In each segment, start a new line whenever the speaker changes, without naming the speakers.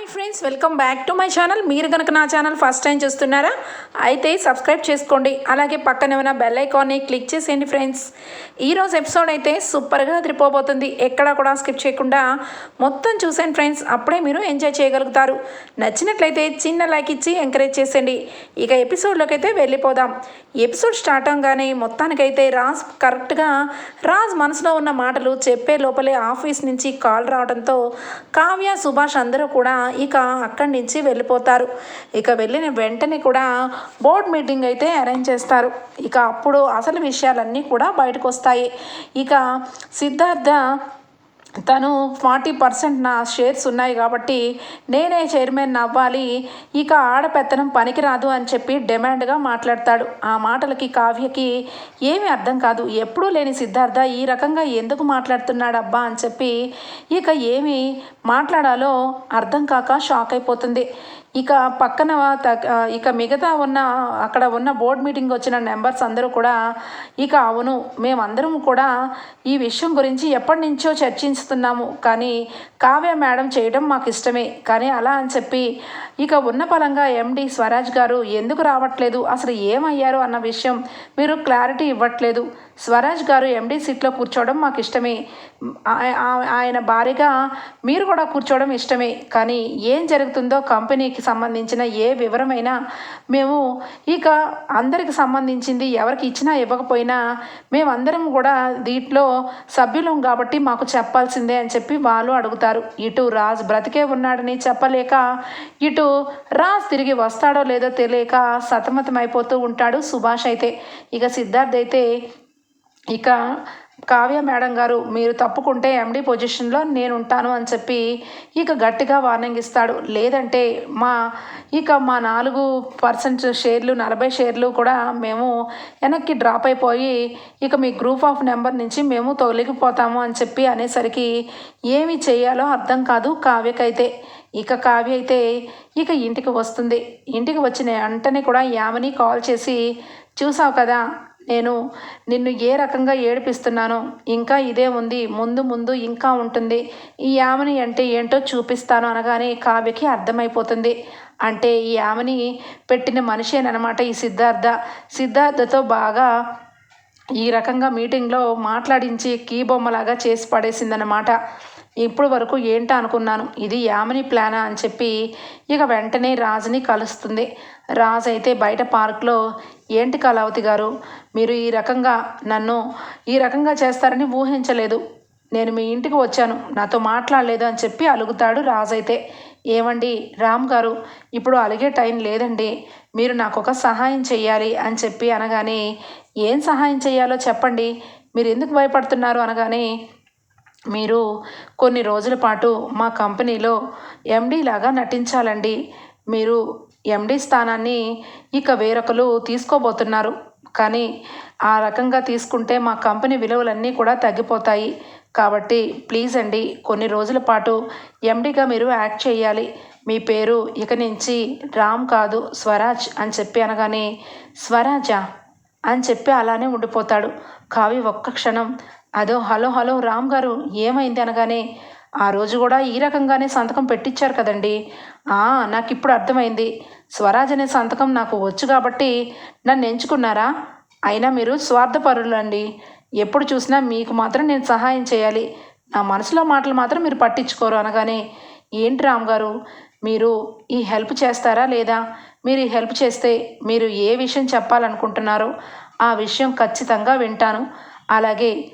Hi friends welcome back to my channel. మీరు కనుక నా ఛానల్ ఫస్ట్ టైం చూస్తున్నారా అయితే సబ్స్క్రైబ్ చేసుకోండి. అలాగే పక్కన ఏమైనా బెల్ ఐకాన్ని క్లిక్ చేసేయండి ఫ్రెండ్స్. ఈరోజు ఎపిసోడ్ అయితే సూపర్గా అదిరిపోబోతుంది ఎక్కడా కూడా స్కిప్ చేయకుండా మొత్తం చూసేయండి ఫ్రెండ్స్. అప్పుడే మీరు ఎంజాయ్ చేయగలుగుతారు. నచ్చినట్లయితే చిన్న లైక్ ఇచ్చి ఎంకరేజ్ చేసేయండి. ఇక ఎపిసోడ్లోకి అయితే వెళ్ళిపోదాం. ఎపిసోడ్ స్టార్ట్ అవగానే మొత్తానికైతే రాజ్ కరెక్ట్గా రాజ్ మనసులో ఉన్న మాటలు చెప్పే లోపలే ఆఫీస్ నుంచి కాల్ రావడంతో కావ్య సుభాష్ అందరూ కూడా ఇక అక్కడి నుంచి వెళ్ళిపోతారు. ఇక వెళ్ళిన వెంటనే కూడా బోర్డ్ మీటింగ్ అయితే అరేంజ్ చేస్తారు. ఇక అప్పుడు అసలు విషయాలన్నీ కూడా బయటకు వస్తాయి. ఇక సిద్ధార్థ తను ఫార్టీ పర్సెంట్ నా షేర్స్ ఉన్నాయి కాబట్టి నేనే చైర్మన్ అవ్వాలి. ఇక ఆడపెత్తనం పనికిరాదు అని చెప్పి డిమాండ్గా మాట్లాడతాడు. ఆ మాటలకి కావ్యకి ఏమీ అర్థం కాదు. ఎప్పుడూ లేని సిద్ధార్థ ఈ రకంగా ఎందుకు మాట్లాడుతున్నాడబ్బా అని చెప్పి ఇక ఏమి మాట్లాడాలో అర్థం కాక షాక్ అయిపోతుంది. ఇక పక్కన త- ఇక మిగతా ఉన్న అక్కడ ఉన్న బోర్డ్ మీటింగ్ వచ్చిన మెంబర్స్ అందరూ కూడా ఇక అవును మేమందరం కూడా ఈ విషయం గురించి ఎప్పటి నుంచో చర్చిస్తున్నాము కానీ కావ్య మేడం చేయడం మాకు ఇష్టమే కానీ అలా అని చెప్పి ఇక ఉన్న పలంగా ఎండి స్వరాజ్ గారు ఎందుకు రావట్లేదు? అసలు ఏమయ్యారు అన్న విషయం మీరు క్లారిటీ ఇవ్వట్లేదు. స్వరాజ్ గారు ఎండి సీట్లో కూర్చోవడం మాకు ఇష్టమే. ఆ- ఆయన భారీగా మీరు కూడా కూర్చోవడం ఇష్టమే. కానీ ఏం జరుగుతుందో కంపెనీకి సంబంధించిన ఏ వివరమైనా మేము ఇక అందరికి సంబంధించింది ఎవరికి ఇచ్చినా ఇవ్వకపోయినా మేమందరం కూడా దీంట్లో సభ్యులం కాబట్టి మాకు చెప్పాల్సిందే అని చెప్పి వాళ్ళు అడుగుతారు. ఇటు రాజ్ బ్రతికే ఉన్నాడని చెప్పలేక ఇటు రాజ్ తిరిగి వస్తాడో లేదో తెలియక సతమతం అయిపోతూ ఉంటాడు సుభాష్ అయితే. ఇక సిద్ధార్థ్ అయితే ఇక కావ్య మేడం గారు మీరు తప్పుకుంటే ఎండి పొజిషన్లో నేను ఉంటాను అని చెప్పి ఇక గట్టిగా వార్నింగ్ ఇస్తాడు. లేదంటే మా ఇక మా నాలుగు పర్సెంట్ షేర్లు నలభై షేర్లు కూడా మేము వెనక్కి డ్రాప్ అయిపోయి ఇక మీ గ్రూప్ ఆఫ్ నెంబర్ నుంచి మేము తొలగిపోతాము అని చెప్పి అనేసరికి ఏమి చేయాలో అర్థం కాదు కావ్యకైతే. ఇక కావ్య అయితే ఇక ఇంటికి వస్తుంది. ఇంటికి వచ్చిన వెంటనే కూడా యామని కాల్ చేసి చూసావు కదా నేను నిన్ను ఏ రకంగా ఏడిపిస్తున్నానో ఇంకా ఇదే ఉంది ముందు ముందు ఇంకా ఉంటుంది. ఈ యామని అంటే ఏంటో చూపిస్తాను అనగానే కావ్యకి అర్థమైపోతుంది. అంటే ఈ ఆమెని పెట్టిన మనిషేనమాట ఈ సిద్ధార్థ. సిద్ధార్థతో బాగా ఈ రకంగా మీటింగ్లో మాట్లాడించి కీ బొమ్మలాగా చేసి పడేసిందనమాట ఇప్పుడు వరకు ఏంటో అనుకున్నాను? ఇది యామిని ప్లానా అని చెప్పి ఇక వెంటనే రాజుని కలుస్తుంది. రాజు అయితే బయట పార్క్లో ఏంటి కళావతి గారు? మీరు ఈ రకంగా నన్ను ఈ రకంగా చేస్తారని ఊహించలేదు. నేను మీ ఇంటికి వచ్చాను. నాతో మాట్లాడలేదు అని చెప్పి అలుగుతాడు రాజు అయితే. ఏమండి రామ్ గారు ఇప్పుడు అలిగే టైం లేదండి. మీరు నాకు ఒక సహాయం చేయాలి అని చెప్పి అనగానే ఏం సహాయం చేయాలో చెప్పండి. మీరు ఎందుకు భయపడుతున్నారు? అనగానే మీరు కొన్ని రోజుల పాటు మా కంపెనీలో ఎండీ లాగా నటించాలండి. మీరు ఎండీ స్థానాన్ని ఇక వేరొకరు తీసుకోబోతున్నారు. కానీ ఆ రకంగా తీసుకుంటే మా కంపెనీ విలువలన్నీ కూడా తగ్గిపోతాయి. కాబట్టి ప్లీజ్ అండి కొన్ని రోజుల పాటు ఎండీగా మీరు యాక్ట్ చేయాలి. మీ పేరు ఇక నుంచి రామ్ కాదు స్వరాజ్ అని చెప్పి అనగానే స్వరాజా అని చెప్పి అలానే ఉండిపోతాడు. కావి ఒక్క క్షణం అదో హలో హలో రామ్ గారు ఏమైంది అనగానే ఆ రోజు కూడా ఈ రకంగానే సంతకం పెట్టించారు కదండి. "ఆ, నాకు ఇప్పుడు అర్థమైంది. స్వరాజ్ అనే సంతకం నాకు వచ్చు కాబట్టి నన్ను ఎంచుకున్నారా? అయినా మీరు స్వార్థపరులండి. ఎప్పుడు చూసినా మీకు మాత్రం నేను సహాయం చేయాలి. నా మనసులో మాటలు మాత్రం మీరు పట్టించుకోరు అనగానే ఏంటి రామ్ గారు? మీరు ఈ హెల్ప్ చేస్తారా లేదా? మీరు ఈ హెల్ప్ చేస్తే మీరు ఏ విషయం చెప్పాలనుకుంటున్నారో ఆ విషయం ఖచ్చితంగా వింటాను. అలాగే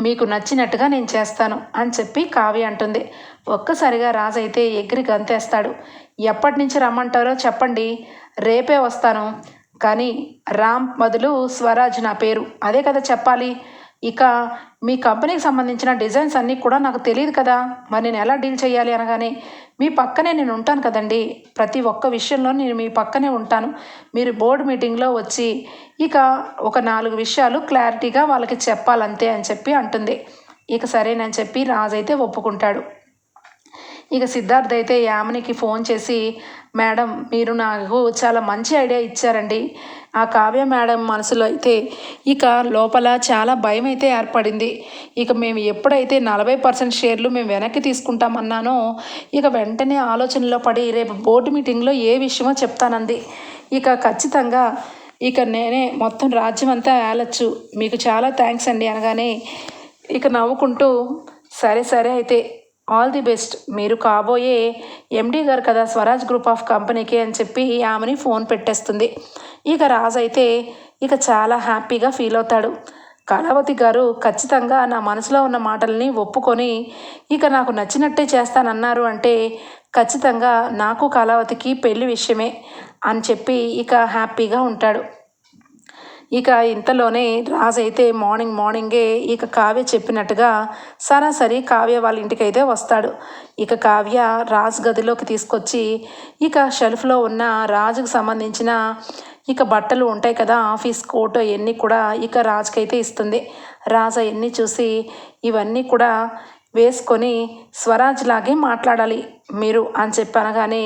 మీకు నచ్చినట్టుగా నేను చేస్తాను అని చెప్పి కావ్య అంటుంది. ఒక్కసారిగా రాజైతే ఎగిరి గంతేస్తాడు. ఎప్పటి నుంచి రమ్మంటారో చెప్పండి. రేపే వస్తాను. కానీ రామ్ బదులు స్వరాజ్ నా పేరు. అదే కదా చెప్పాలి. ఇక మీ కంపెనీకి సంబంధించిన డిజైన్స్ అన్నీ కూడా నాకు తెలియదు కదా. మరి నేను ఎలా డీల్ చేయాలి అనగానే మీ పక్కనే నేను ఉంటాను కదండి. ప్రతి ఒక్క విషయంలో నేను మీ పక్కనే ఉంటాను. మీరు బోర్డు మీటింగ్లో వచ్చి ఇక ఒక నాలుగు విషయాలు క్లారిటీగా వాళ్ళకి చెప్పాలంతే అని చెప్పి అంటుంది. ఇక సరేనని చెప్పి రాజు అయితే ఒప్పుకుంటాడు. ఇక సిద్ధార్థ్ అయితే యామినికి ఫోన్ చేసి మేడం మీరు నాకు చాలా మంచి ఐడియా ఇచ్చారండి. ఆ కావ్య మేడం మనసులో అయితే ఇక లోపల చాలా భయం అయితే ఏర్పడింది. ఇక మేము ఎప్పుడైతే నలభై పర్సెంట్ షేర్లు మేము వెనక్కి తీసుకుంటామన్నానో ఇక వెంటనే ఆలోచనలో పడి రేపు బోర్డు మీటింగ్లో ఏ విషయమో చెప్తానంది. ఇక ఖచ్చితంగా ఇక నేనే మొత్తం రాజ్యం అంతా ఏలచ్చు. మీకు చాలా థ్యాంక్స్ అండి అనగానే ఇక నవ్వుకుంటూ సరే సరే అయితే ఆల్ ది బెస్ట్. మీరు కాబోయే ఎండి గారు కదా స్వరాజ్ గ్రూప్ ఆఫ్ కంపెనీకి అని చెప్పి ఆమెని ఫోన్ పెట్టేస్తుంది. ఇక రాజు అయితే ఇక చాలా హ్యాపీగా ఫీల్ అవుతాడు. కళావతి గారు ఖచ్చితంగా నా మనసులో ఉన్న మాటల్ని ఒప్పుకొని ఇక నాకు నచ్చినట్టే చేస్తానన్నారు అంటే ఖచ్చితంగా నాకు కళావతికి పెళ్ళి విషయమే అని చెప్పి ఇక హ్యాపీగా ఉంటాడు. ఇక ఇంతలోనే రాజు అయితే మార్నింగ్ మార్నింగే ఇక కావ్య చెప్పినట్టుగా సరాసరి కావ్య వాళ్ళ ఇంటికి అయితే వస్తాడు. ఇక కావ్య రాజు గదిలోకి తీసుకొచ్చి ఇక షెల్ఫ్లో ఉన్న రాజుకు సంబంధించిన ఇక బట్టలు ఉంటాయి కదా ఆఫీస్ కోట్ అవన్నీ కూడా ఇక రాజుకైతే ఇస్తుంది. రాజు అవన్నీ చూసి ఇవన్నీ కూడా వేసుకొని స్వరాజ్ లాగే మాట్లాడాలి మీరు అని చెప్పి అనగానే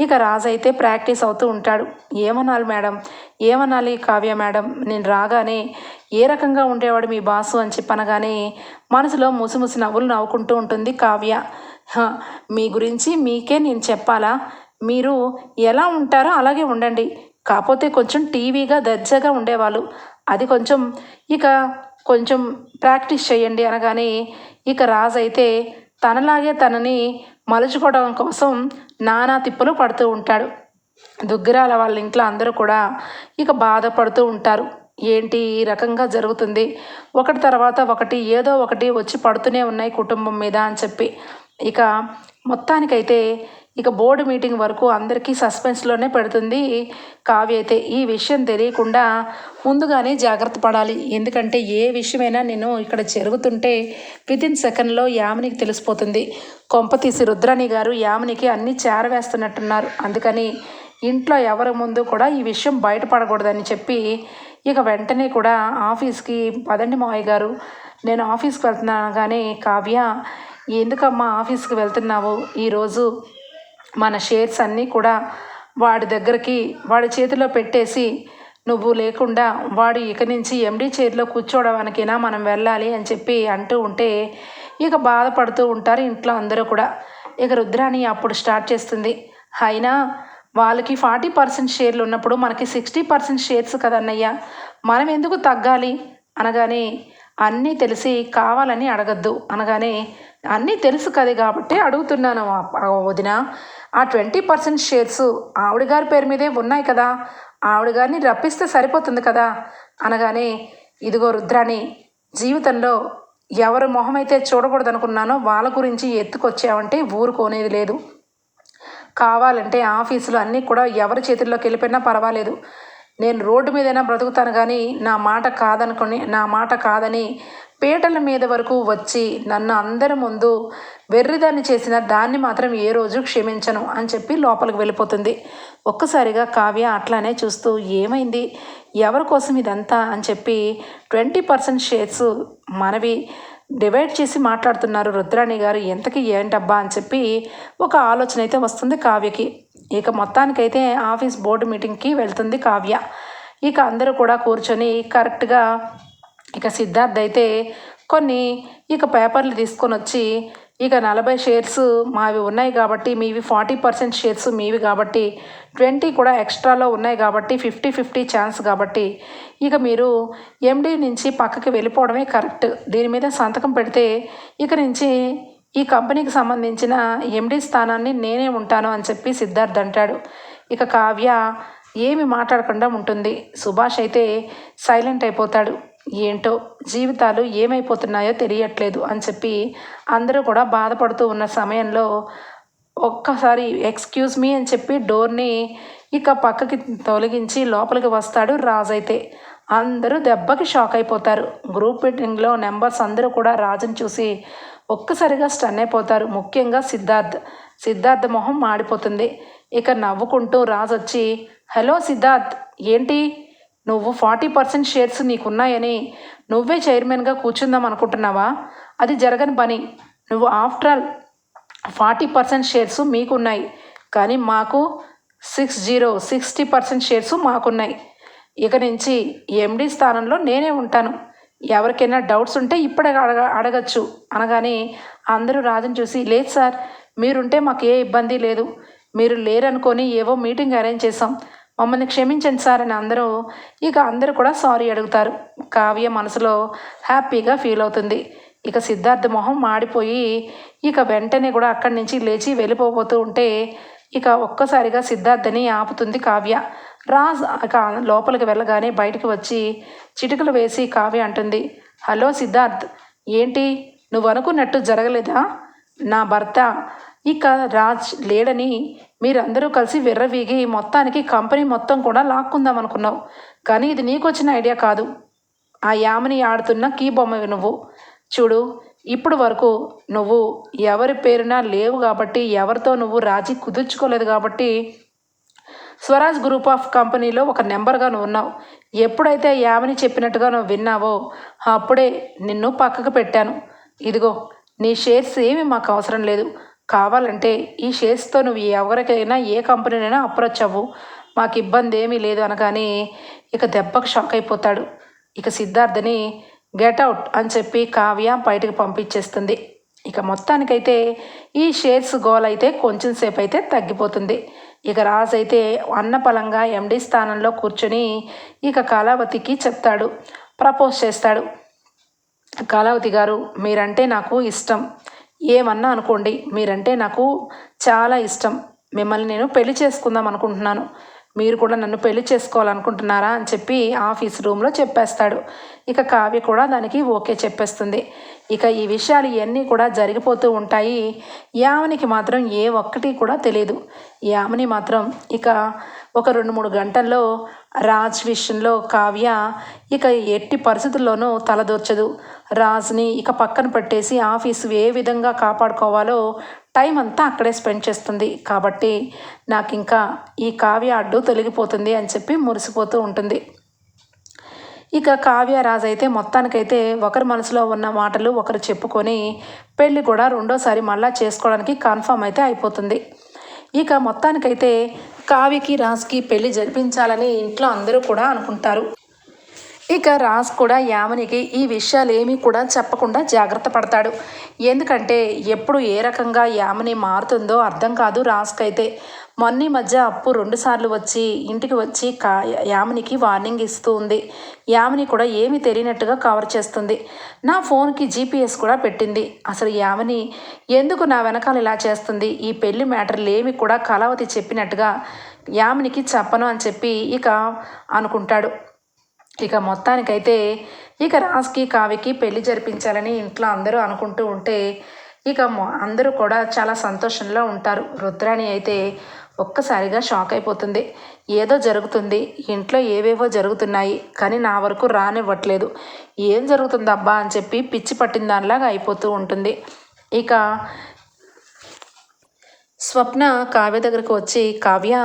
ఇక రాజు అయితే ప్రాక్టీస్ అవుతూ ఉంటాడు. ఏమనాలి మేడం? ఏమనాలి కావ్య మేడం? నేను రాగానే ఏ రకంగా ఉండేవాడు మీ బాసు అని చెప్పనగానే మనసులో ముసిముసి నవ్వులు నవ్వుకుంటూ ఉంటుంది కావ్య. "హ, మీ గురించి మీకే నేను చెప్పాలా? మీరు ఎలా ఉంటారో అలాగే ఉండండి. కాకపోతే కొంచెం టీవీగా దర్జాగా ఉండేవాళ్ళు. అది కొంచెం ఇక కొంచెం ప్రాక్టీస్ చేయండి అనగానే ఇక రాజు అయితే తనలాగే తనని మలుచుకోవడం కోసం నానా తిప్పలు పడుతూ ఉంటాడు. దుగ్గిరాల వాళ్ళ ఇంట్లో అందరూ కూడా ఇక బాధపడుతూ ఉంటారు. ఏంటి ఈ రకంగా జరుగుతుంది? ఒకటి తర్వాత ఒకటి ఏదో ఒకటి వచ్చి పడుతూనే ఉన్నాయి కుటుంబం మీద అని చెప్పి. ఇక మొత్తానికైతే ఇక బోర్డు మీటింగ్ వరకు అందరికీ సస్పెన్స్లోనే పెడుతుంది. కావ్య అయితే ఈ విషయం తెలియకుండా ముందుగానే జాగ్రత్త పడాలి. ఎందుకంటే ఏ విషయమైనా నేను ఇక్కడ జరుగుతుంటే వితిన్ సెకండ్లో యామినికి తెలిసిపోతుంది. కొంపతీసి రుద్రాణి గారు యామినికి అన్నీ చేరవేస్తున్నట్టున్నారు. అందుకని ఇంట్లో ఎవరి ముందు కూడా ఈ విషయం బయటపడకూడదని చెప్పి ఇక వెంటనే కూడా ఆఫీస్కి పదండి మావయ్య గారు. నేను ఆఫీస్కి వెళ్తున్నాను కానీ కావ్య ఎందుకమ్మా ఆఫీస్కి వెళ్తున్నావు? ఈరోజు మన షేర్స్ అన్నీ కూడా వాడి దగ్గరికి వాడి చేతిలో పెట్టేసి నువ్వు లేకుండా వాడు ఇక నుంచి ఎండి చైర్లో కూర్చోవడానికైనా మనం వెళ్ళాలి అని చెప్పి అంటూ ఉంటే ఇక బాధపడుతూ ఉంటారు ఇంట్లో అందరూ కూడా. ఇక రుద్రాణి అప్పుడు స్టార్ట్ చేస్తుంది. అయినా వాళ్ళకి ఫార్టీ పర్సెంట్ షేర్లు ఉన్నప్పుడు మనకి సిక్స్టీ పర్సెంట్ షేర్స్ కదన్నయ్యా మనం ఎందుకు తగ్గాలి? అనగానే అన్నీ తెలిసి కావాలని అడగద్దు. అనగానే అన్నీ తెలుసు కదా కాబట్టి అడుగుతున్నాను ఆ వదిన ఆ ట్వంటీ పర్సెంట్ షేర్స్ ఆవిడ గారి పేరు మీదే ఉన్నాయి కదా. ఆవిడ గారిని రప్పిస్తే సరిపోతుంది కదా. అనగానే ఇదిగో రుద్రాణి జీవితంలో ఎవరి మొహం అయితే చూడకూడదు అనుకున్నానో వాళ్ళ గురించి ఎత్తుకొచ్చావంటే ఊరుకోనేది లేదు. కావాలంటే ఆఫీసులు అన్నీ కూడా ఎవరి చేతుల్లోకి వెళ్ళిపోయినా పర్వాలేదు. నేను రోడ్డు మీదైనా బ్రతుకుతాను కానీ నా మాట కాదనుకుని నా మాట కాదని పీటల మీద వరకు వచ్చి నన్ను అందరి ముందు వెర్రిదాన్ని చేసిన దాన్ని మాత్రం ఏ రోజు క్షమించను అని చెప్పి లోపలికి వెళ్ళిపోతుంది. ఒక్కసారిగా కావ్య అట్లానే చూస్తూ ఏమైంది? ఎవరి కోసం ఇదంతా? అని చెప్పి ట్వంటీ పర్సెంట్ షేర్స్ మనవి డివైడ్ చేసి మాట్లాడుతున్నారు. రుద్రాణి గారు ఎంతకి ఏంటబ్బా? అని చెప్పి ఒక ఆలోచన అయితే వస్తుంది కావ్యకి. ఇక మొత్తానికైతే ఆఫీస్ బోర్డు మీటింగ్కి వెళ్తుంది కావ్య. ఇక అందరూ కూడా కూర్చొని కరెక్ట్గా ఇక సిద్ధార్థ్ అయితే కొన్ని ఇక పేపర్లు తీసుకొని వచ్చి ఇక నలభై షేర్స్ మావి ఉన్నాయి కాబట్టి మీవి ఫార్టీ పర్సెంట్ షేర్స్ మీవి కాబట్టి ట్వంటీ కూడా ఎక్స్ట్రాలో ఉన్నాయి కాబట్టి ఫిఫ్టీ ఫిఫ్టీ ఛాన్స్ కాబట్టి ఇక మీరు ఎండి నుంచి పక్కకి వెళ్ళిపోవడమే కరెక్ట్. దీని మీద సంతకం పెడితే ఇక నుంచి ఈ కంపెనీకి సంబంధించిన ఎండి స్థానాన్ని నేనే ఉంటాను అని చెప్పి సిద్ధార్థ్ అంటాడు. ఇక కావ్య ఏమి మాట్లాడకుండా ఉంటుంది. సుభాష్ అయితే సైలెంట్ అయిపోతాడు. ఏంటో జీవితాలు ఏమైపోతున్నాయో తెలియట్లేదు అని చెప్పి అందరూ కూడా బాధపడుతూ ఉన్న సమయంలో ఒక్కసారి ఎక్స్క్యూజ్ మీ అని చెప్పి డోర్ని ఇక పక్కకి తొలగించి లోపలికి వస్తాడు రాజు అయితే. అందరూ దెబ్బకి షాక్ అయిపోతారు. గ్రూప్ మీటింగ్లో నెంబర్స్ అందరూ కూడా రాజుని చూసి ఒక్కసారిగా స్టన్ అయిపోతారు. ముఖ్యంగా సిద్ధార్థ్. సిద్ధార్థ్ మొహం మాడిపోతుంది. ఇక నవ్వుకుంటూ రాజు వచ్చి హలో సిద్ధార్థ్ ఏంటి? నువ్వు ఫార్టీ పర్సెంట్ షేర్స్ నీకున్నాయని నువ్వే చైర్మన్గా కూర్చుందాం అనుకుంటున్నావా? అది జరగని పని. నువ్వు after all forty percent shares మీకున్నాయి. కానీ మాకు six zero sixty percent shares మాకున్నాయి. ఇక నుంచి ఎండీ స్థానంలో నేనే ఉంటాను. ఎవరికైనా డౌట్స్ ఉంటే ఇప్పుడే అడగ అడగచ్చు. అనగానే అందరూ రాజుని చూసి లేదు సార్ మీరుంటే మాకు ఏ ఇబ్బంది లేదు. మీరు లేరనుకొని ఏవో మీటింగ్ అరేంజ్ చేసాం మమ్మల్ని క్షమించండి సార్ అని అందరూ ఇక అందరూ కూడా సారీ అడుగుతారు. కావ్య మనసులో హ్యాపీగా ఫీల్ అవుతుంది. ఇక సిద్ధార్థ మొహం మాడిపోయి ఇక వెంటనే కూడా అక్కడి నుంచి లేచి వెళ్ళిపోబోతూ ఉంటే ఇక ఒక్కసారిగా సిద్ధార్థని ఆపుతుంది కావ్య. రాజ్ ఇక లోపలికి వెళ్ళగానే బయటికి వచ్చి చిటికలు వేసి కావ్య అంటుంది. హలో సిద్ధార్థ్ ఏంటి? నువ్వు అనుకున్నట్టు జరగలేదా? నా భర్త ఇక రాజ్ లేడని మీరందరూ కలిసి విర్రవీగి మొత్తానికి కంపెనీ మొత్తం కూడా లాక్కుందాం అనుకున్నావు. కానీ ఇది నీకు వచ్చిన ఐడియా కాదు. ఆ యామని ఆడుతున్న కీ బొమ్మవి నువ్వు. చూడు ఇప్పుడు వరకు నువ్వు ఎవరి పేరున లేవు కాబట్టి ఎవరితో నువ్వు రాజీ కుదుర్చుకోలేదు కాబట్టి స్వరాజ్ గ్రూప్ ఆఫ్ కంపెనీలో ఒక నెంబర్గా నువ్వు ఉన్నావు. ఎప్పుడైతే యామని చెప్పినట్టుగా నువ్వు విన్నావో అప్పుడే నిన్ను పక్కకు పెట్టాను. ఇదిగో నీ షేర్స్ ఏమి మాకు అవసరం లేదు. కావాలంటే ఈ షేర్స్తో నువ్వు ఎవరికైనా ఏ కంపెనీనైనా అప్రోచ్ అవ్వు. మాకు ఇబ్బంది ఏమీ లేదు అనగానే ఇక దెబ్బకు షాక్ అయిపోతాడు. ఇక సిద్ధార్థని గెట్ అవుట్ అని చెప్పి కావ్య బయటకు పంపించేస్తుంది. ఇక మొత్తానికైతే ఈ షేర్స్ గోల్ అయితే కొంచెం సేపు అయితే తగ్గిపోతుంది. ఇక రాజు అయితే అన్నపలంగా ఎండీ స్థానంలో కూర్చొని ఇక కళావతికి చెప్తాడు ప్రపోజ్ చేస్తాడు. కళావతి గారు మీరంటే నాకు ఇష్టం. ఏమన్నా అనుకోండి మీరంటే నాకు చాలా ఇష్టం. మిమ్మల్ని నేను పెళ్ళి చేసుకుందాం అనుకుంటున్నాను. మీరు కూడా నన్ను పెళ్ళి చేసుకోవాలనుకుంటున్నారా అని చెప్పి ఆఫీస్ రూమ్లో చెప్పేస్తాడు. ఇక కావ్య కూడా దానికి ఓకే చెప్పేస్తుంది. ఇక ఈ విషయాలు ఇవన్నీ కూడా జరిగిపోతూ ఉంటాయి. యామనికి మాత్రం ఏ ఒక్కటి కూడా తెలియదు యామని మాత్రం ఇక ఒక రెండు మూడు గంటల్లో రాజ్ విషయంలో కావ్య ఇక ఎట్టి పరిస్థితుల్లోనూ తలదూర్చదు. రాజ్ని ఇక పక్కన పెట్టేసి ఆఫీసు ఏ విధంగా కాపాడుకోవాలో టైం అంతా అక్కడే స్పెండ్ చేస్తుంది. కాబట్టి నాకు ఇంకా ఈ కావ్య అడ్డు తొలగిపోతుంది అని చెప్పి మురిసిపోతూ ఉంటుంది. ఇక కావ్య రాజు అయితే మొత్తానికైతే ఒకరి మనసులో ఉన్న మాటలు ఒకరు చెప్పుకొని పెళ్ళి కూడా రెండోసారి మళ్ళా చేసుకోవడానికి కన్ఫామ్ అయితే అయిపోతుంది. ఇక మొత్తానికైతే కావ్యకి రాజుకి పెళ్ళి జరిపించాలని ఇంట్లో అందరూ కూడా అనుకుంటారు. ఇక రాజ్ కూడా యామినికి ఈ విషయాలు ఏమీ కూడా చెప్పకుండా జాగ్రత్త పడతాడు. ఎందుకంటే ఎప్పుడు ఏ రకంగా యామిని మారుతుందో అర్థం కాదు రాజ్కైతే. మొన్న మధ్య అప్పు రెండుసార్లు వచ్చి ఇంటికి వచ్చి కా యామినికి వార్నింగ్ ఇస్తూ ఉంది. యామిని కూడా ఏమి తెలియనట్టుగా కవర్ చేస్తుంది. నా ఫోన్కి జీపీఎస్ కూడా పెట్టింది. అసలు యామిని ఎందుకు నా వెనకాల ఇలా చేస్తుంది? ఈ పెళ్ళి మ్యాటర్లు ఏమి కూడా కళావతి చెప్పినట్టుగా యామినికి చెప్పను అని చెప్పి ఇక అనుకుంటాడు. ఇక మొత్తానికైతే ఇక రాజ్కి కావ్యకి పెళ్ళి జరిపించాలని ఇంట్లో అందరూ అనుకుంటూ ఉంటే ఇక అందరూ కూడా చాలా సంతోషంలో ఉంటారు. రుద్రాణి అయితే ఒక్కసారిగా షాక్ అయిపోతుంది. ఏదో జరుగుతుంది. ఇంట్లో ఏవేవో జరుగుతున్నాయి. కానీ నా వరకు రానివ్వట్లేదు. ఏం జరుగుతుందబ్బా అని చెప్పి పిచ్చి పట్టిన దానిలాగా అయిపోతూ ఉంటుంది. ఇక స్వప్న కావ్య దగ్గరకు వచ్చి కావ్య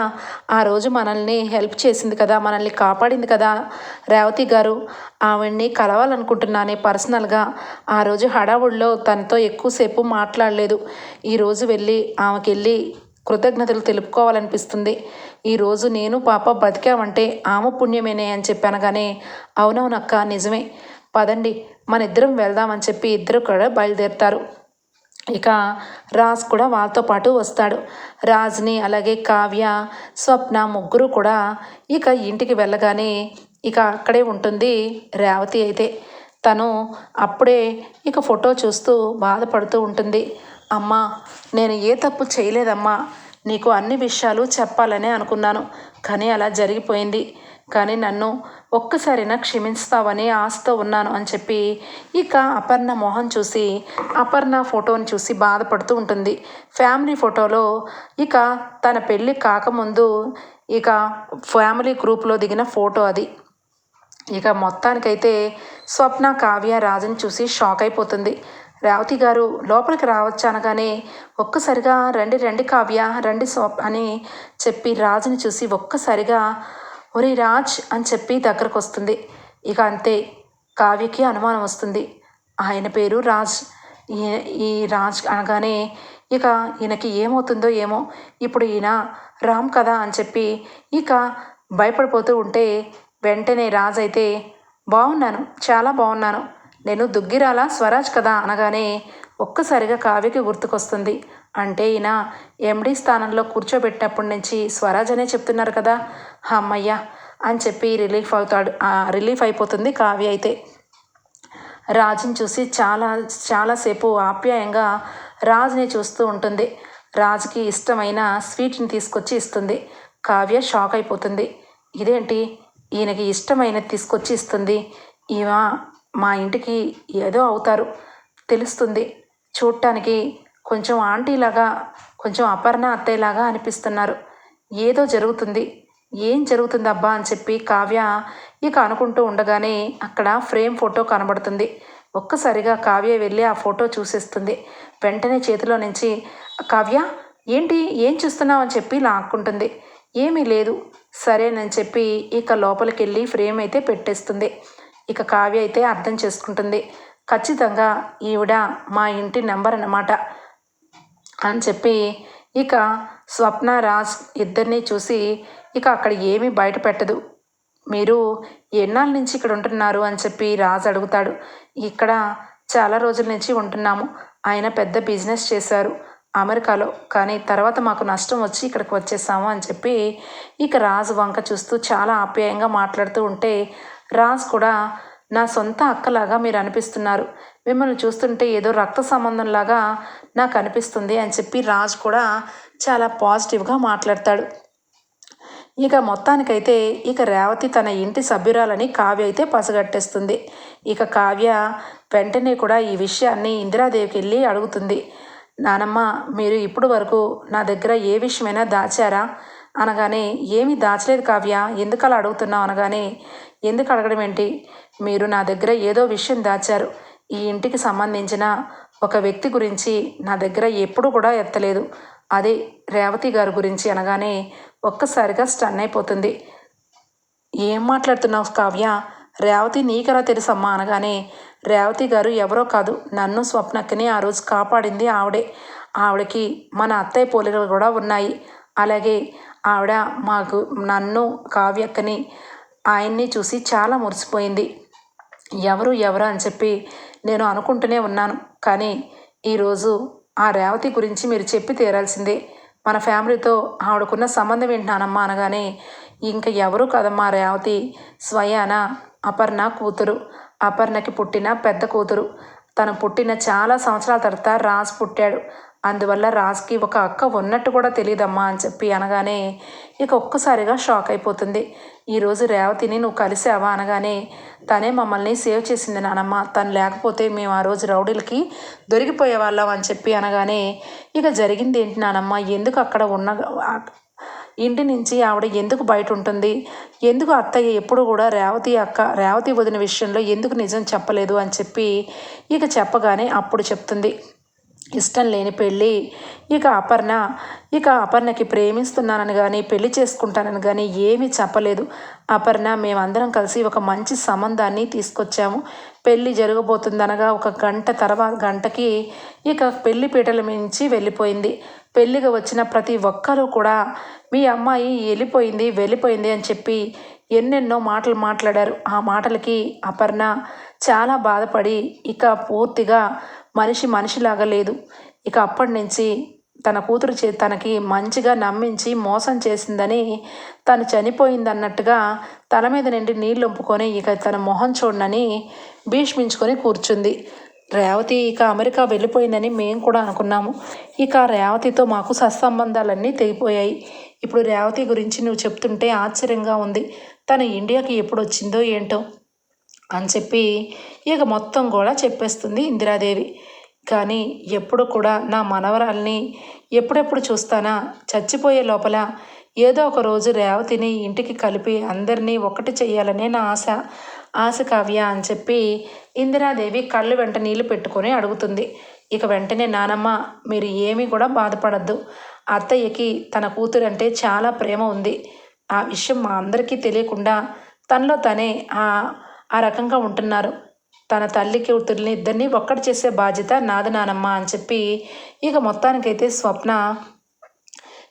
ఆ రోజు మనల్ని హెల్ప్ చేసింది కదా మనల్ని కాపాడింది కదా రేవతి గారు. ఆవిడ్ని కలవాలనుకుంటున్నానే పర్సనల్గా. ఆ రోజు హడావుడిలో తనతో ఎక్కువసేపు మాట్లాడలేదు. ఈరోజు వెళ్ళి ఆమెకి వెళ్ళి కృతజ్ఞతలు తెలుపుకోవాలనిపిస్తుంది. ఈరోజు నేను పాప బతికామంటే ఆమె పుణ్యమేనే అని చెప్పాను కానీ అవునవునక్క నిజమే. పదండి మన ఇద్దరం వెళ్దామని చెప్పి ఇద్దరు కూడా బయలుదేరుతారు. ఇక రాజ్ కూడా వాళ్ళతో పాటు వస్తాడు. రాజ్ని అలాగే కావ్య స్వప్న ముగ్గురు కూడా ఇక ఇంటికి వెళ్ళగానే ఇక అక్కడే ఉంటుంది రేవతి అయితే. తను అప్పుడే ఇక ఫోటో చూస్తూ బాధపడుతూ ఉంటుంది. అమ్మా నేను ఏ తప్పు చేయలేదమ్మా. నీకు అన్ని విషయాలు చెప్పాలనే అనుకున్నాను. కానీ అలా జరిగిపోయింది. కానీ నన్ను ఒక్కసారైనా క్షమిస్తావని ఆశతో ఉన్నాను అని చెప్పి ఇక అపర్ణ మోహన్ చూసి అపర్ణ ఫోటోని చూసి బాధపడుతూ ఉంటుంది. ఫ్యామిలీ ఫోటోలో ఇక తన పెళ్ళి కాకముందు ఇక ఫ్యామిలీ గ్రూప్లో దిగిన ఫోటో అది. ఇక మొత్తానికైతే స్వప్న కావ్య రాజుని చూసి షాక్ అయిపోతుంది. రేవతి గారు లోపలికి రావచ్చు అనగానే ఒక్కసారిగా రండి రండి కావ్య రండి స్వప్ అని చెప్పి రాజుని చూసి ఒక్కసారిగా ఒరే రాజ్ అని చెప్పి దగ్గరకు వస్తుంది ఇక అంతే కావ్యకి అనుమానం వస్తుంది. ఆయన పేరు రాజ్. ఈ రాజ్ అనగానే ఇక ఈయనకి ఏమవుతుందో ఏమో. ఇప్పుడు ఈయన రామ్ కదా అని చెప్పి ఇక భయపడిపోతూ ఉంటే వెంటనే రాజ్ అయితే బాగున్నాను చాలా బాగున్నాను నేను దుగ్గిరాల స్వరాజ్ కదా అనగానే ఒక్కసారిగా కావ్యకి గుర్తుకొస్తుంది. అంటే ఈయన ఎండీ స్థానంలో కూర్చోబెట్టినప్పటి నుంచి స్వరాజ్ అనే చెప్తున్నారు కదా. అమ్మయ్య అని చెప్పి రిలీఫ్ అవుతాడు. రిలీఫ్ అయిపోతుంది కావ్య అయితే. రాజుని చూసి చాలా చాలాసేపు ఆప్యాయంగా రాజుని చూస్తూ ఉంటుంది. రాజుకి ఇష్టమైన స్వీట్ని తీసుకొచ్చి ఇస్తుంది. కావ్య షాక్ అయిపోతుంది. ఇదేంటి? ఈయనకి ఇష్టమైనది తీసుకొచ్చి ఇస్తుంది. ఈమె మా ఇంటికి ఏదో అవుతారు. తెలుస్తుంది. చూడటానికి కొంచెం ఆంటీలాగా కొంచెం అపర్ణ అత్తయ్యలాగా అనిపిస్తున్నారు. ఏదో జరుగుతుంది. ఏం జరుగుతుంది అబ్బా అని చెప్పి కావ్య ఇక అనుకుంటూ ఉండగానే అక్కడ ఫ్రేమ్ ఫోటో కనబడుతుంది. ఒక్కసారిగా కావ్య వెళ్ళి ఆ ఫోటో చూసేస్తుంది. వెంటనే చేతిలో నుంచి కావ్య ఏంటి? ఏం చూస్తున్నావు? అని చెప్పి లాక్కుంటుంది ఏమీ లేదు. సరేనని చెప్పి ఇక లోపలికి వెళ్ళి ఫ్రేమ్ అయితే పెట్టేస్తుంది. ఇక కావ్య అయితే అర్థం చేసుకుంటుంది. ఖచ్చితంగా ఈవిడ మా ఇంటి నెంబర్ అన్నమాట. అని చెప్పి ఇక స్వప్న రాజ్ ఇద్దరిని చూసి ఇక అక్కడ ఏమీ బయట పెట్టదు. మీరు ఎన్నాళ్ళ నుంచి ఇక్కడ ఉంటున్నారు అని చెప్పి రాజు అడుగుతాడు. ఇక్కడ చాలా రోజుల నుంచి ఉంటున్నాము. ఆయన పెద్ద బిజినెస్ చేశారు అమెరికాలో. కానీ తర్వాత మాకు నష్టం వచ్చి ఇక్కడికి వచ్చేసాము అని చెప్పి ఇక రాజు వంక చూస్తూ చాలా ఆప్యాయంగా మాట్లాడుతూ ఉంటే రాజు కూడా నా సొంత అక్కలాగా మీరు అనిపిస్తున్నారు. మిమ్మల్ని చూస్తుంటే ఏదో రక్త సంబంధంలాగా నాకు అనిపిస్తుంది అని చెప్పి రాజు కూడా చాలా పాజిటివ్గా మాట్లాడతాడు. ఇక మొత్తానికైతే ఇక రేవతి తన ఇంటి సభ్యురాలని కావ్య అయితే పసగట్టేస్తుంది. ఇక కావ్య వెంటనే కూడా ఈ విషయాన్ని ఇందిరాదేవికి వెళ్ళి అడుగుతుంది. నానమ్మ మీరు ఇప్పుడు వరకు నా దగ్గర ఏ విషయమైనా దాచారా అనగానే ఏమీ దాచలేదు కావ్య ఎందుకలా అడుగుతున్నావు అనగానే ఎందుకు అడగడం ఏంటి? మీరు నా దగ్గర ఏదో విషయం దాచారు. ఈ ఇంటికి సంబంధించిన ఒక వ్యక్తి గురించి నా దగ్గర ఎప్పుడు కూడా ఎత్తలేదు. అదే రేవతి గారి గురించి అనగానే ఒక్కసారిగా స్టన్ అయిపోతుంది. ఏం మాట్లాడుతున్నావు కావ్య? రేవతి నీకెలా తెలుసమ్మా? అనగానే రేవతి గారు ఎవరో కాదు నన్ను స్వప్నక్కని ఆ రోజు కాపాడింది ఆవిడే. ఆవిడకి మన అత్తయ్య పోలికలు కూడా ఉన్నాయి. అలాగే ఆవిడ మాకు నన్ను కావ్యక్కని ఆయన్ని చూసి చాలా మురిసిపోయింది. ఎవరు ఎవరు అని చెప్పి నేను అనుకుంటూనే ఉన్నాను. కానీ ఈరోజు ఆ రేవతి గురించి మీరు చెప్పి తీరాల్సిందే. మన ఫ్యామిలీతో ఆవిడకున్న సంబంధం ఏంటి అనగానే ఇంకా ఎవరు కదమ్మా రేవతి. స్వయాన అపర్ణ కూతురు. అపర్ణకి పుట్టిన పెద్ద కూతురు. తను పుట్టిన చాలా సంవత్సరాల తర్వాత రాజ్ పుట్టాడు. అందువల్ల రాజ్కి ఒక అక్క ఉన్నట్టు కూడా తెలియదమ్మా అని చెప్పి అనగానే ఇక ఒక్కసారిగా షాక్ అయిపోతుంది. ఈరోజు రేవతిని నువ్వు కలిసావా అనగానే తనే మమ్మల్ని సేవ్ చేసింది నానమ్మ. తను లేకపోతే మేము ఆ రోజు రౌడీలకి దొరికిపోయే వాళ్ళం అని చెప్పి అనగానే ఇక జరిగింది ఏంటి నానమ్మ? ఎందుకు అక్కడ ఉన్న ఇంటి నుంచి ఆవిడ ఎందుకు బయట ఉంటుంది? ఎందుకు అత్తయ్య ఎప్పుడు కూడా రేవతి అక్క రేవతి వదిన విషయంలో ఎందుకు నిజం చెప్పలేదు? అని చెప్పి ఇక చెప్పగానే అప్పుడు చెప్తుంది. ఇష్టం లేని పెళ్ళి. ఇక అపర్ణ ఇక అపర్ణకి ప్రేమిస్తున్నానని కానీ పెళ్ళి చేసుకుంటానని కానీ ఏమీ చెప్పలేదు. అపర్ణ మేమందరం కలిసి ఒక మంచి సంబంధాన్ని తీసుకొచ్చాము. పెళ్ళి జరగబోతుందనగా ఒక గంట తర్వాత గంటకి ఇక పెళ్ళి పీటల మించి వెళ్ళిపోయింది. పెళ్ళిగా వచ్చిన ప్రతి ఒక్కరూ కూడా మీ అమ్మాయి వెళ్ళిపోయింది వెళ్ళిపోయింది అని చెప్పి ఎన్నెన్నో మాటలు మాట్లాడారు. ఆ మాటలకి అపర్ణ చాలా బాధపడి ఇక పూర్తిగా మనిషి మనిషిలాగా లేదు. ఇక అప్పటి నుంచి తన కూతురు చే తనకి మంచిగా నమ్మించి మోసం చేసిందని తను చనిపోయిందన్నట్టుగా తల మీద నిండి నీళ్ళు ఒంపుకొని ఇక తన మొహం చూడనని భీష్మించుకొని కూర్చుంది. రేవతి ఇక అమెరికా వెళ్ళిపోయిందని మేము కూడా అనుకున్నాము. ఇక రేవతితో మాకు సత్సంబంధాలన్నీ తెగిపోయాయి. ఇప్పుడు రేవతి గురించి నువ్వు చెప్తుంటే ఆశ్చర్యంగా ఉంది. తను ఇండియాకి ఎప్పుడు వచ్చిందో ఏంటో. అని చెప్పి ఇక మొత్తం కూడా చెప్పేస్తుంది ఇందిరాదేవి. కానీ ఎప్పుడు కూడా నా మనవరాల్ని ఎప్పుడెప్పుడు చూస్తానా? చచ్చిపోయే లోపల ఏదో ఒక రోజు రేవతిని ఇంటికి కలిపి అందరినీ ఒకటి చేయాలనే నా ఆశ. ఆశ కావ్య అని చెప్పి ఇందిరాదేవి కళ్ళు వెంట నీళ్ళు పెట్టుకొని అడుగుతుంది. ఇక వెంటనే నానమ్మ మీరు ఏమీ కూడా బాధపడద్దు. అత్తయ్యకి తన కూతురు అంటే చాలా ప్రేమ ఉంది. ఆ విషయం మా అందరికీ తెలియకుండా తనలో తనే ఆ ఆ రకంగా ఉంటున్నారు. తన తల్లి కూతుర్ని ఇద్దరిని ఒక్కటి చేసే బాధ్యత నాది నానమ్మ అని చెప్పి ఇక మొత్తానికైతే స్వప్న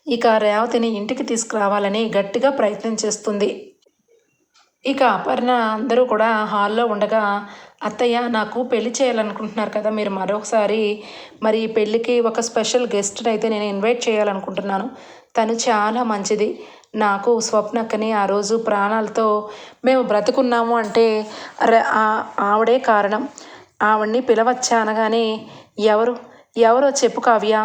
ఇక రేవతిని ఇంటికి తీసుకురావాలని గట్టిగా ప్రయత్నం చేస్తుంది. ఇక అపర్ణ అందరూ కూడా హాల్లో ఉండగా అత్తయ్య నాకు పెళ్ళి చేయాలనుకుంటున్నారు కదా మీరు మరొకసారి. మరి పెళ్ళికి ఒక స్పెషల్ గెస్ట్ని అయితే నేను ఇన్వైట్ చేయాలనుకుంటున్నాను. తను చాలా మంచిది. నాకు స్వప్నక్కని ఆ రోజు ప్రాణాలతో మేము బ్రతుకున్నాము అంటే ఆవిడే కారణం. ఆవిడ్ని పిలవచ్చా అనగానే ఎవరు ఎవరో చెప్పు కావ్య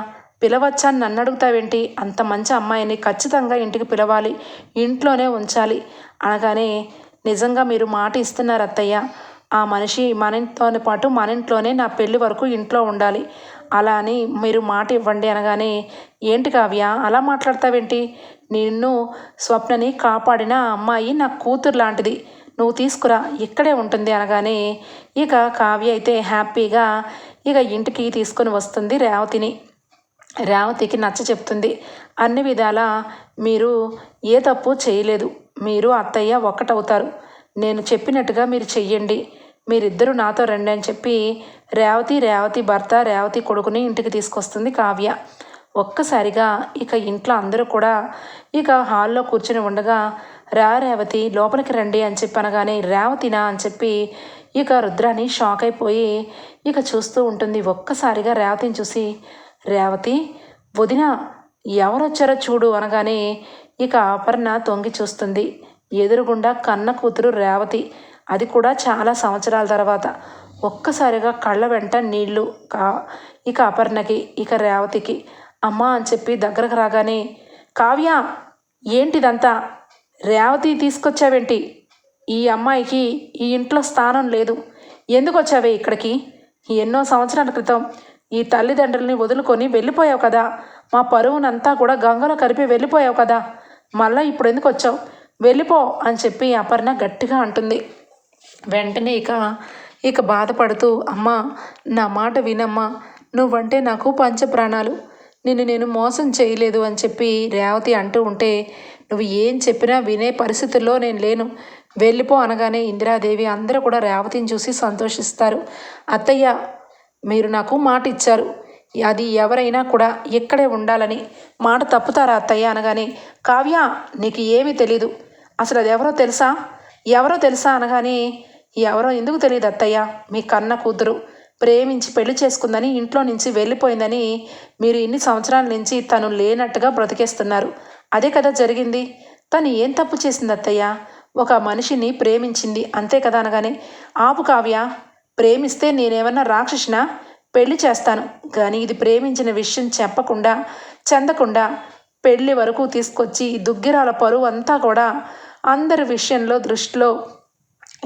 పిలవచ్చా అని నన్ను అడుగుతావేంటి? అంత మంచి అమ్మాయిని ఖచ్చితంగా ఇంటికి పిలవాలి ఇంట్లోనే ఉంచాలి అనగానే నిజంగా మీరు మాట ఇస్తున్నారు అత్తయ్య. ఆ మనిషి మన ఇంట్లోనే పాటు మన ఇంట్లోనే నా పెళ్ళి వరకు ఇంట్లో ఉండాలి. అలా అని మీరు మాట ఇవ్వండి అనగానే ఏంటి కావ్య అలా మాట్లాడతావేంటి? నిన్ను స్వప్నని కాపాడిన ఆ అమ్మాయి నా కూతురు లాంటిది. నువ్వు తీసుకురా ఇక్కడే ఉంటుంది అనగానే ఇక కావ్య అయితే హ్యాపీగా ఇక ఇంటికి తీసుకొని వస్తుంది రేవతిని. రేవతికి నచ్చ చెప్తుంది అన్ని విధాల మీరు ఏ తప్పు చేయలేదు. మీరు అత్తయ్య ఒక్కటవుతారు. నేను చెప్పినట్టుగా మీరు చెయ్యండి. మీరిద్దరూ నాతో రండి అని చెప్పి రేవతి రేవతి భర్త రేవతి కొడుకుని ఇంటికి తీసుకొస్తుంది కావ్య. ఒక్కసారిగా ఇక ఇంట్లో అందరూ కూడా ఇక హాల్లో కూర్చుని ఉండగా రా రేవతి లోపలికి రండి అని చెప్పి అనగానే రేవతినా అని చెప్పి ఇక రుద్రాని షాక్ అయిపోయి ఇక చూస్తూ ఉంటుంది. ఒక్కసారిగా రేవతిని చూసి రేవతి వదిన ఎవరొచ్చారో చూడు అనగానే ఇక అపర్ణ తొంగి చూస్తుంది. ఎదురుగుండా కన్న కూతురు రేవతి. అది కూడా చాలా సంవత్సరాల తర్వాత. ఒక్కసారిగా కళ్ళ వెంట నీళ్ళు కా ఇక అపర్ణకి ఇక రేవతికి. అమ్మా అని చెప్పి దగ్గరకు రాగానే కావ్య ఏంటిదంతా? రేవతి తీసుకొచ్చావేంటి? ఈ అమ్మాయికి ఈ ఇంట్లో స్థానం లేదు. ఎందుకు వచ్చావే ఇక్కడికి? ఎన్నో సంవత్సరాల క్రితం ఈ తల్లిదండ్రుల్ని వదులుకొని వెళ్ళిపోయావు కదా. మా పరువునంతా కూడా గంగలో కలిపి వెళ్ళిపోయావు కదా. మళ్ళీ ఇప్పుడు ఎందుకు వచ్చావు వెళ్ళిపో అని చెప్పి అపర్ణ గట్టిగా అంటుంది. వెంటనే ఇక ఇక బాధపడుతూ అమ్మా నా మాట వినమ్మా. నువ్వంటే నాకు పంచప్రాణాలు. నిన్ను నేను మోసం చేయలేదు అని చెప్పి రేవతి అంటూ ఉంటే నువ్వు ఏం చెప్పినా వినే పరిస్థితుల్లో నేను లేను. వెళ్ళిపో అనగానే ఇందిరాదేవి అందరూ కూడా రేవతిని చూసి సంతోషిస్తారు. అత్తయ్య మీరు నాకు మాట ఇచ్చారు. అది ఎవరైనా కూడా ఇక్కడే ఉండాలని. మాట తప్పుతారా అత్తయ్య? అనగానే కావ్య నీకు ఏమీ తెలీదు. అసలు అది ఎవరో తెలుసా? ఎవరో తెలుసా? అనగానే ఎవరో ఎందుకు తెలియదు అత్తయ్య? మీ కన్న కూతురు. ప్రేమించి పెళ్ళి చేసుకుందని ఇంట్లో నుంచి వెళ్ళిపోయిందని మీరు ఇన్ని సంవత్సరాల నుంచి తను లేనట్టుగా బ్రతికేస్తున్నారు. అదే కదా జరిగింది. తను ఏం తప్పు చేసింది అత్తయ్య? ఒక మనిషిని ప్రేమించింది అంతే కదా అనగానే. ఆపు కావ్య ప్రేమిస్తే నేనేమన్నా రాక్షసినా పెళ్ళి చేస్తాను. కానీ ఇది ప్రేమించిన విషయం చెప్పకుండా చెందకుండా పెళ్ళి వరకు తీసుకొచ్చి దుగ్గిరాల పరువు అంతా కూడా అందరి విషయంలో దృష్టిలో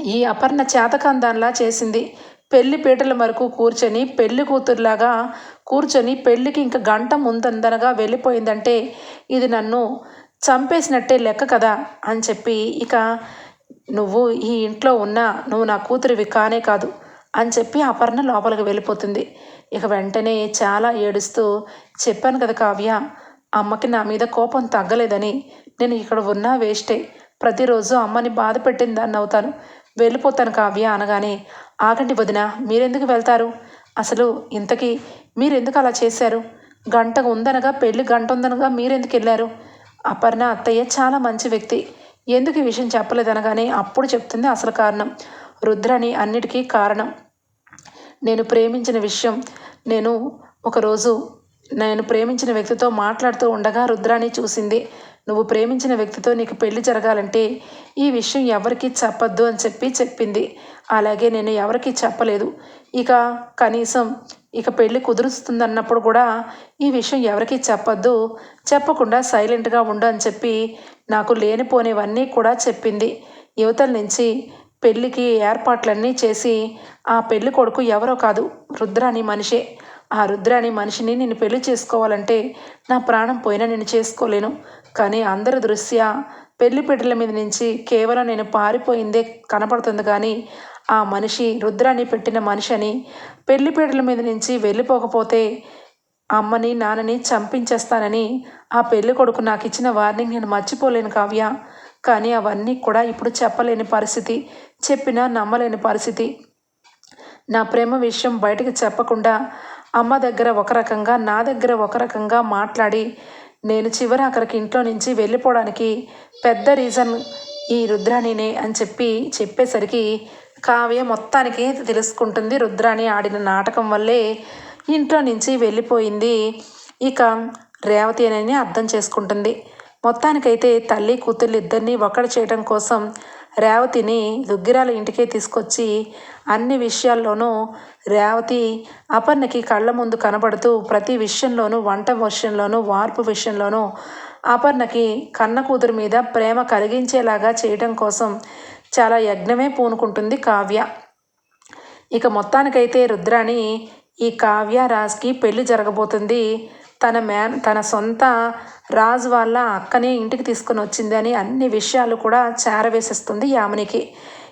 ఈ అపర్ణ చేతకందాన్లా చేసింది. పెళ్ళి పీటల వరకు కూర్చొని పెళ్ళి కూతురులాగా కూర్చొని పెళ్ళికి ఇంక గంట ముందందనగా వెళ్ళిపోయిందంటే ఇది నన్ను చంపేసినట్టే లెక్క కదా అని చెప్పి ఇక నువ్వు ఈ ఇంట్లో ఉన్నా నువ్వు నా కూతురివి కానే కాదు అని చెప్పి అపర్ణ లోపలికి వెళ్ళిపోతుంది. ఇక వెంటనే చాలా ఏడుస్తూ చెప్పాను కదా కావ్య అమ్మకి నా మీద కోపం తగ్గలేదని నేను ఇక్కడ ఉన్నా వేస్టే. ప్రతిరోజు అమ్మని బాధ పెట్టిన దాన్ని అవుతాను వెళ్ళిపోతాను కావ్య అనగానే ఆగండి వదిన మీరెందుకు వెళ్తారు? అసలు ఇంతకీ మీరెందుకు అలా చేశారు? గంట ఉందనగా పెళ్ళి గంట ఉందనగా మీరెందుకు వెళ్ళారు? అపర్ణ అత్తయ్య చాలా మంచి వ్యక్తి. ఎందుకు ఈ విషయం చెప్పలేదనగానే అప్పుడు చెప్తుంది అసలు కారణం. రుద్రని అన్నిటికీ కారణం. నేను ప్రేమించిన విషయం నేను ఒకరోజు నేను ప్రేమించిన వ్యక్తితో మాట్లాడుతూ ఉండగా రుద్రాని చూసింది. నువ్వు ప్రేమించిన వ్యక్తితో నీకు పెళ్ళి జరగాలంటే ఈ విషయం ఎవరికీ చెప్పొద్దు అని చెప్పి చెప్పింది. అలాగే నేను ఎవరికీ చెప్పలేదు. ఇక కనీసం ఇక పెళ్ళి కుదురుస్తుందన్నప్పుడు కూడా ఈ విషయం ఎవరికీ చెప్పొద్దు. చెప్పకుండా సైలెంట్గా ఉండు అని చెప్పి నాకు లేనిపోనివన్నీ కూడా చెప్పింది. యువతల నుంచి పెళ్ళికి ఏర్పాట్లన్నీ చేసి ఆ పెళ్ళి కొడుకు ఎవరో కాదు రుద్రాని మనిషే. ఆ రుద్రాని మనిషిని నేను పెళ్ళి చేసుకోవాలంటే నా ప్రాణం పోయినా నేను చేసుకోలేను. కానీ అందరి దృష్ట్యా పెళ్ళి పెట్టెల మీద నుంచి కేవలం నేను పారిపోయిందే కనపడుతుంది కానీ ఆ మనిషి రుద్రాన్ని పెట్టిన మనిషి అని పెళ్ళి పీటల మీద నుంచి వెళ్ళిపోకపోతే అమ్మని నాన్నని చంపించేస్తానని ఆ పెళ్ళి కొడుకు నాకు ఇచ్చిన వార్నింగ్ నేను మర్చిపోలేను కావ్య. కానీ అవన్నీ కూడా ఇప్పుడు చెప్పలేని పరిస్థితి చెప్పినా నమ్మలేని పరిస్థితి. నా ప్రేమ విషయం బయటకు చెప్పకుండా అమ్మ దగ్గర ఒక రకంగా నా దగ్గర ఒక రకంగా మాట్లాడి నేను చివరి అక్కడికి ఇంట్లో నుంచి వెళ్ళిపోవడానికి పెద్ద రీజన్ ఈ రుద్రాణినే అని చెప్పి చెప్పేసరికి కావ్య మొత్తానికి తెలుసుకుంటుంది. రుద్రాణి ఆడిన నాటకం వల్లే ఇంట్లో నుంచి వెళ్ళిపోయింది. ఇక రేవతి అని అర్థం చేసుకుంటుంది. మొత్తానికైతే తల్లి కూతుళ్ళు ఇద్దరిని ఒకటి చేయడం కోసం రేవతిని దుగ్గిరాల ఇంటికే తీసుకొచ్చి అన్ని విషయాల్లోనూ రేవతి అపర్ణకి కళ్ళ ముందు కనబడుతూ ప్రతి విషయంలోనూ వంట విషయంలోనూ వార్పు విషయంలోనూ అపర్ణకి కన్న కూతురు మీద ప్రేమ కలిగించేలాగా చేయడం కోసం చాలా యజ్ఞమే పూనుకుంటుంది కావ్య. ఇక మొత్తానికైతే రుద్రాణి ఈ కావ్య రాజ్కి పెళ్ళి జరగబోతుంది. తన మ్యాన్ తన సొంత రాజు వాళ్ళ అక్కనే ఇంటికి తీసుకొని వచ్చింది అని అన్ని విషయాలు కూడా చేరవేసేస్తుంది యామినికి.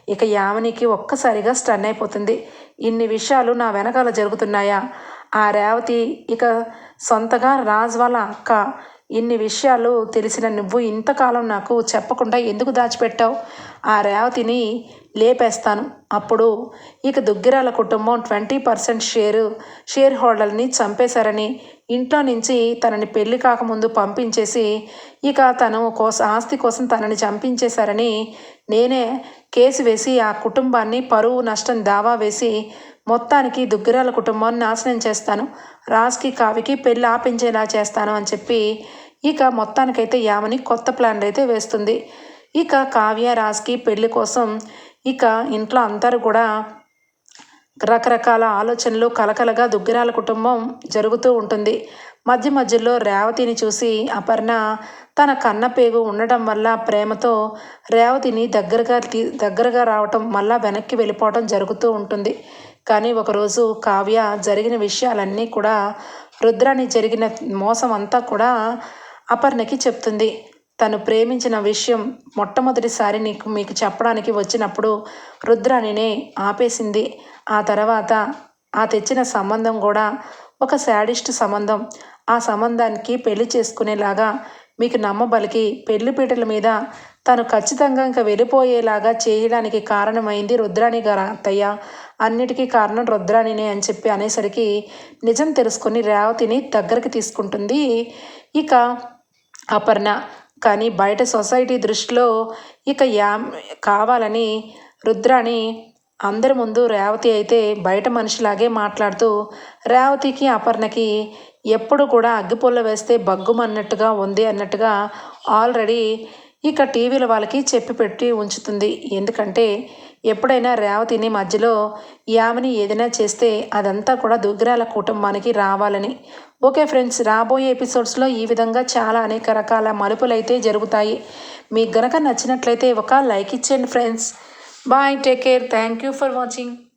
ఇక యామినికి ఒక్కసారిగా స్టన్ అయిపోతుంది. ఇన్ని విషయాలు నా వెనకాల జరుగుతున్నాయా? ఆ రేవతి ఇక సొంతగా రాజు వాళ్ళ అక్క. ఇన్ని విషయాలు తెలిసిన నువ్వు ఇంతకాలం నాకు చెప్పకుండా ఎందుకు దాచిపెట్టావు? ఆ రేవతిని లేపేస్తాను. అప్పుడు ఇక దుగ్గిరాల కుటుంబం ట్వంటీ పర్సెంట్ షేరు షేర్ హోల్డర్ని చంపేశారని ఇంట్లో నుంచి తనని పెళ్ళి కాకముందు పంపించేసి ఇక తను కోసం ఆస్తి కోసం తనని చంపించేశారని నేనే కేసు వేసి ఆ కుటుంబాన్ని పరువు నష్టం దావా వేసి మొత్తానికి దుగ్గిరాల కుటుంబాన్ని నాశనం చేస్తాను. రాజ్కి కావికి పెళ్ళి ఆపించేలా చేస్తాను అని చెప్పి ఇక మొత్తానికైతే యామని కొత్త ప్లాన్లు అయితే వేస్తుంది. ఇక కావ్య రాజ్కి పెళ్ళి కోసం ఇక ఇంట్లో అందరూ కూడా రకరకాల ఆలోచనలు కలకలగా దుగ్గిరాల కుటుంబం జరుగుతూ ఉంటుంది. మధ్య మధ్యలో రేవతిని చూసి అపర్ణ తన కన్న పేగు ఉండటం వల్ల ప్రేమతో రేవతిని దగ్గరగా తీ దగ్గరగా రావటం మళ్ళా వెనక్కి వెళ్ళిపోవటం జరుగుతూ ఉంటుంది. కానీ ఒకరోజు కావ్య జరిగిన విషయాలన్నీ కూడా రుద్రాని జరిగిన మోసం అంతా కూడా అపర్ణకి చెప్తుంది. తను ప్రేమించిన విషయం మొట్టమొదటిసారి నీకు మీకు చెప్పడానికి వచ్చినప్పుడు రుద్రాణినే ఆపేసింది. ఆ తర్వాత ఆ తెచ్చిన సంబంధం కూడా ఒక శాడిస్ట్ సంబంధం. ఆ సంబంధానికి పెళ్ళి చేసుకునేలాగా మీకు నమ్మబలికి పెళ్ళిపీటల మీద తను ఖచ్చితంగా ఇంకా వెళ్ళిపోయేలాగా చేయడానికి కారణమైంది రుద్రాణి గారు అత్తయ్య. అన్నిటికీ కారణం రుద్రాణినే అని చెప్పి అనేసరికి నిజం తెలుసుకుని రేవతిని దగ్గరికి తీసుకుంటుంది. ఇక అపర్ణ. కానీ బయట సొసైటీ దృష్టిలో ఇక యా కావాలని రుద్రాణి అందరి ముందు రేవతి అయితే బయట మనిషిలాగే మాట్లాడుతూ రేవతికి అపర్ణకి ఎప్పుడు కూడా అగ్గిపుల్ల వేస్తే బగ్గుమన్నట్టుగా ఉంది అన్నట్టుగా ఆల్రెడీ ఇక టీవీల వాళ్ళకి చెప్పి పెట్టి ఉంచుతుంది. ఎందుకంటే ఎప్పుడైనా రేవతిని మధ్యలో యామని ఏదైనా చేస్తే అదంతా కూడా దుగ్గిరాల కుటుంబానికి రావాలని. ఓకే ఫ్రెండ్స్ రాబోయే ఎపిసోడ్స్లో ఈ విధంగా చాలా అనేక రకాల మలుపులు అయితే జరుగుతాయి. మీకు గనక నచ్చినట్లయితే ఒక లైక్ ఇచ్చేయండి friends. Bye. Take care. Thank you for watching.